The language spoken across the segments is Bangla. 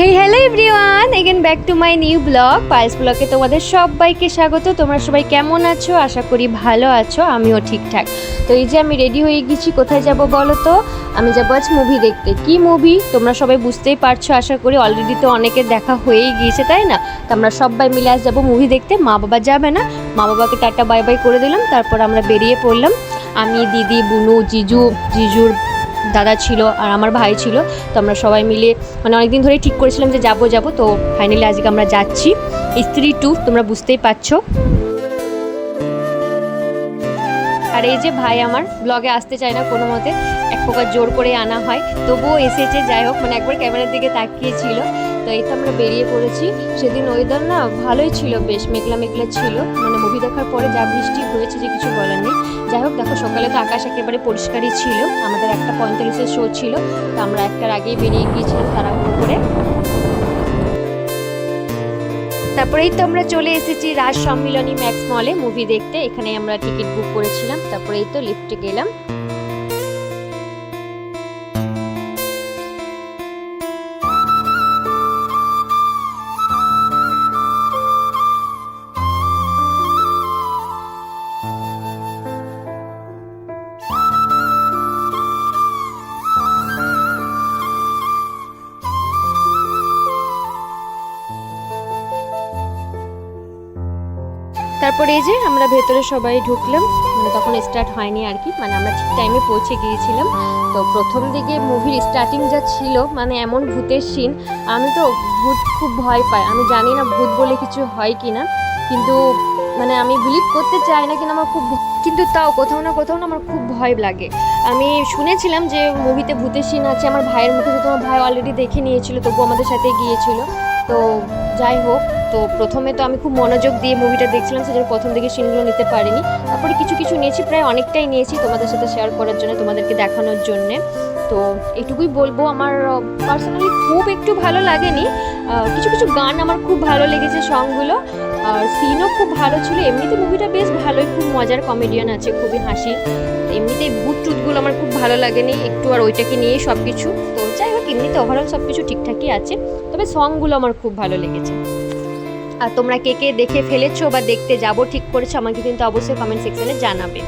Hey hello everyone again back to my new blog piles ব্লগে তোমাদের সবাইকে স্বাগত। তোমরা সবাই কেমন আছো? আশা করি ভালো আছো, আমিও ঠিকঠাক। তো এই যে আমি রেডি হয়ে গেছি, কোথায় যাব বলো তো? আমি যাব আজ মুভি দেখতে। কি মুভি তোমরা সবাই বুঝতেই পারছ, আশা করি অলরেডি তো অনেকের দেখা হয়েই গিয়েছে, তাই না? তো আমরা সবাই মিলে আজ যাব মুভি দেখতে। মা বাবা যাবে না। মা বাবাকে টাটা বাই বাই করে দিলাম। তারপর আমরা বেরিয়ে পড়লাম। আমি, দিদি, বুনু, জিজু, জিজুর দাদা ছিল আর আমার ভাই ছিল, তো আমরা সবাই মিলে মানে অনেকদিন ধরেই ঠিক করেছিলাম যে যাব যাব, তো ফাইনালি আজকে আমরা যাচ্ছি। স্ত্রী টু তোমরা বুঝতেই পারছ। আর এই যে ভাই আমার ব্লগে আসতে চায় না কোনো মতে, এক প্রকার জোর করে আনা হয়। তবুও এসেছে, যাই হোক মানে একবার ক্যামেরার দিকে তাকিয়েছিল। তো এই তো আমরা বেরিয়ে পড়েছি। সেদিন ওয়েদার না ভালোই ছিল বেশ, মেঘলা মেঘলা ছিল। মানে মুভি দেখার পরে যা বৃষ্টি হয়েছে যে কিছু বলার নেই। যাই হোক, দেখো সকালে তো আকাশ একেবারে পরিষ্কারই ছিল। আমাদের একটা পঁয়তাল্লিশের শো ছিল। তো আমরা একটার আগেই বেরিয়ে গিয়েছিলাম তাড়াহুড়ো করে। তারপরেই তো আমরা চলে এসেছি রাজ সম্মিলনী ম্যাক্স মলে মুভি দেখতে। এখানে আমরা টিকিট বুক করেছিলাম। তারপরেই তো লিফটে গেলাম। তারপরে এই যে আমরা ভেতরে সবাই ঢুকলাম মানে তখন স্টার্ট হয়নি আর কি মানে আমরা ঠিক টাইমে পৌঁছে গিয়েছিলাম। তো প্রথম দিকে মুভির স্টার্টিং যা ছিল মানে এমন ভূতের সিন আমি তো ভূত খুব ভয় পাই। আমি জানি না ভূত বলে কিছু হয় কি না কিন্তু মানে আমি বিলিভ করতে চাই না কিন্তু আমার খুব কিন্তু তাও কোথাও না কোথাও না আমার খুব ভয় লাগে। আমি শুনেছিলাম যে মুভিতে ভূতের সিন আছে, আমার ভাইয়ের মুখে তো তোমার ভাই অলরেডি দেখে নিয়েছিল তবু আমাদের সাথে গিয়েছিল। তো যাই হোক তো প্রথমে তো আমি খুব মনোযোগ দিয়ে মুভিটা দেখছিলাম, সেজন্য প্রথম দিকে সিনগুলো নিতে পারিনি। তারপরে কিছু কিছু নিয়েছি, প্রায় অনেকটাই নিয়েছি তোমাদের সাথে শেয়ার করার জন্য, তোমাদেরকে দেখানোর জন্যে। তো এটুকুই বলব, আমার পার্সোনালি খুব একটু ভালো লাগেনি। কিছু কিছু গান আমার খুব ভালো লেগেছে সংগুলো আর সিনও খুব ভালো ছিল, এমনিতে মুভিটা বেশ ভালোই, খুব মজার কমেডিয়ান আছে, খুবই হাসি। এমনিতেই ভূত টুতগুলো আমার খুব ভালো লাগেনি, একটু আর ওইটাকে নিয়েই সব কিছু তো যাই হোক, এমনিতে ওভারঅল সব কিছু ঠিকঠাকই আছে, তবে সংগুলো আমার খুব ভালো লেগেছে। আর তোমরা কে কে দেখে ফেলেছো বা দেখতে যাব ঠিক করেছ, আমাকে কিন্তু অবশ্যই কমেন্ট সেকশনে জানাবে।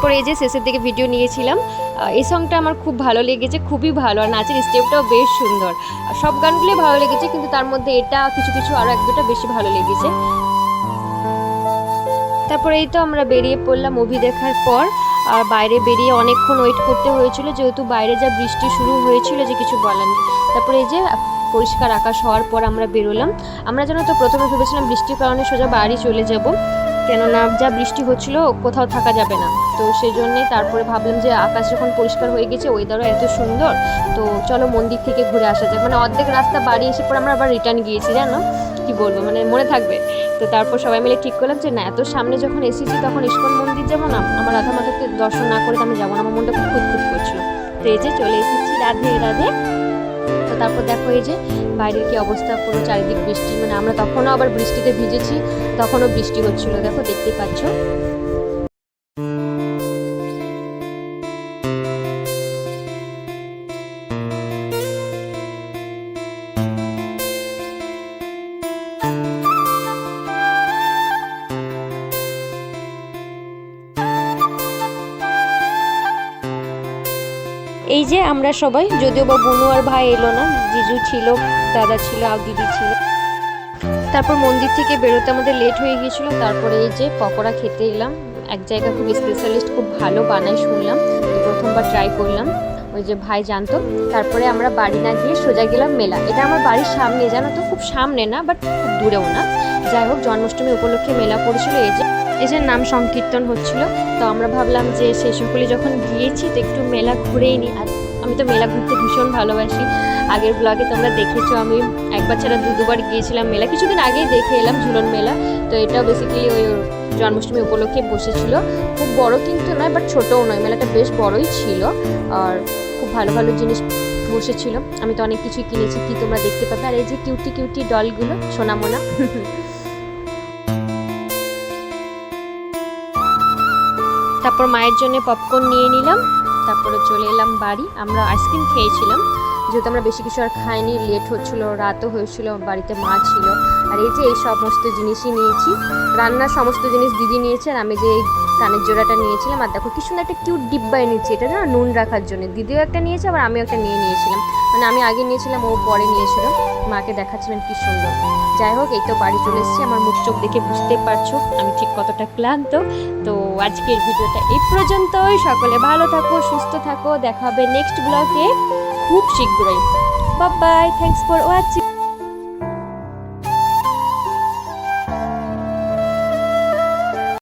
তারপরে এই যে শেষের দিকে ভিডিও নিয়েছিলাম এই সংটা আমার খুব ভালো লেগেছে, খুবই ভালো। আর নাচের স্টেপটাও বেশ সুন্দর। সব গানগুলোই ভালো লেগেছে, কিন্তু তার মধ্যে এটা কিছু কিছু আরও এক, দুটো বেশি ভালো লেগেছে। তারপরে এই তো আমরা বেরিয়ে পড়লাম মুভি দেখার পর। আর বাইরে বেরিয়ে অনেকক্ষণ ওয়েট করতে হয়েছিল, যেহেতু বাইরে যা বৃষ্টি শুরু হয়েছিল যে কিছু বলার নেই। তারপরে এই যে পরিষ্কার আকাশ হওয়ার পর আমরা বেরোলাম। আমরা যেন তো প্রথমে ভেবেছিলাম বৃষ্টির কারণে সোজা বাড়ি চলে যাব। কেননা যা বৃষ্টি হচ্ছিল, কোথাও থাকা যাবে না। তো সেই জন্যে তারপরে ভাবলাম যে আকাশ যখন পরিষ্কার হয়ে গেছে ওয়েদারও এত সুন্দর, তো চলো মন্দির থেকে ঘুরে আসা যাক। মানে অর্ধেক রাস্তা বাড়ি এসে পরে আমরা আবার রিটার্ন গিয়েছি, জানো? কি বলব মানে মনে থাকবে। তো তারপর সবাই মিলে ঠিক করলাম যে না, এত সামনে যখন এসেছি, তখন ইস্কন মন্দির যাব না? আমার রাধা মাতাকে দর্শন না করে আমি যাব না, আমার মনটা খুব খুঁতখুত করছিল। তো এই যে চলে এসেছি রাধে রাধে। তো তারপর দেখো এই যে বাইরের কি অবস্থা, পুরো চারিদিক বৃষ্টি মানে আমরা তখনও আবার বৃষ্টিতে ভিজেছি, তখনও বৃষ্টি হচ্ছিল। দেখো দেখতেই পাচ্ছ? এই যে আমরা সবাই, যদিও বা বুনু আর ভাই এলো না, জিজু ছিল, দাদা ছিল, আর দিদি ছিল। তারপর মন্দির থেকে বেরোতে আমাদের লেট হয়ে গিয়েছিল, তারপরে এই যে পকোড়া খেতে এলাম। এক জায়গা খুব স্পেশালিস্ট খুব ভালো বানায় শুনলাম, তো প্রথমবার ট্রাই করলাম। ওই যে ভাই জানতো, তারপরে আমরা বাড়ি না গিয়ে সোজা গেলাম মেলা। এটা আমার বাড়ির সামনে, জানো তো, খুব সামনে না বাট খুব দূরেও না। যাই হোক, জন্মাষ্টমী উপলক্ষে মেলা পড়েছিল, এই যে যে নাম সংকীর্তন হচ্ছিল। তো আমরা ভাবলাম যে সেই সকলে যখন গিয়েছি তো একটু মেলা ঘুরেই নিই আর আমি তো মেলা ঘুরতে ভীষণ ভালোবাসি। আগের ব্লগে তোমরা দেখেছ, আমি একবার ছাড়া দু দুবার গিয়েছিলাম মেলা। কিছুদিন আগেই দেখে এলাম ঝুলন মেলা। তো এটাও বেসিক্যালি ওই জন্মাষ্টমী উপলক্ষে বসেছিল। খুব বড় কিন্তু নয় বাট ছোটও নয়। মেলাটা বেশ বড়ই ছিল। আর খুব ভালো ভালো জিনিস বসেছিল। আমি তো অনেক কিছুই কিনেছি, কি তোমরা দেখতে পাবে। আর এই যে কিউটি কিউটি ডলগুলো সোনামোনা। তারপর মায়ের জন্য পপকর্ন নিয়ে নিলাম, তারপরে চলে এলাম বাড়ি। আমরা আইসক্রিম খেয়েছিলাম, যেহেতু আমরা বেশি কিছু আর খাইনি লেট হচ্ছিল, রাতও হয়েছিল, বাড়িতে মা ছিল। আর এই যে এই সমস্ত জিনিসই নিয়েছি, রান্নার সমস্ত জিনিস দিদি নিয়েছে, আর আমি যে এই কানের জোড়াটা নিয়েছিলাম, আর দেখো কি সুন্দর একটা কিউট ডিব্বায় নিয়েছি এটা না নুন রাখার জন্য। দিদিও একটা নিয়েছে, আবার আমিও একটা নিয়ে নিয়েছিলাম। মানে আমি আগে নিয়েছিলাম, ও পরে নিয়েছিল। মাকে দেখাচ্ছিলেন কি সুন্দর। যাই হোক, এই তো বাড়ি চলে এসেছি। আমার মুখ চোখ দেখে বুঝতে পারছ, আমি ঠিক কতটা ক্লান্ত। তো আজকের ভিডিওটা এই পর্যন্তই। সকলে ভালো থাকো, সুস্থ থাকো। দেখা হবে নেক্সট ব্লগে খুব শীঘ্রই। By thanks for watching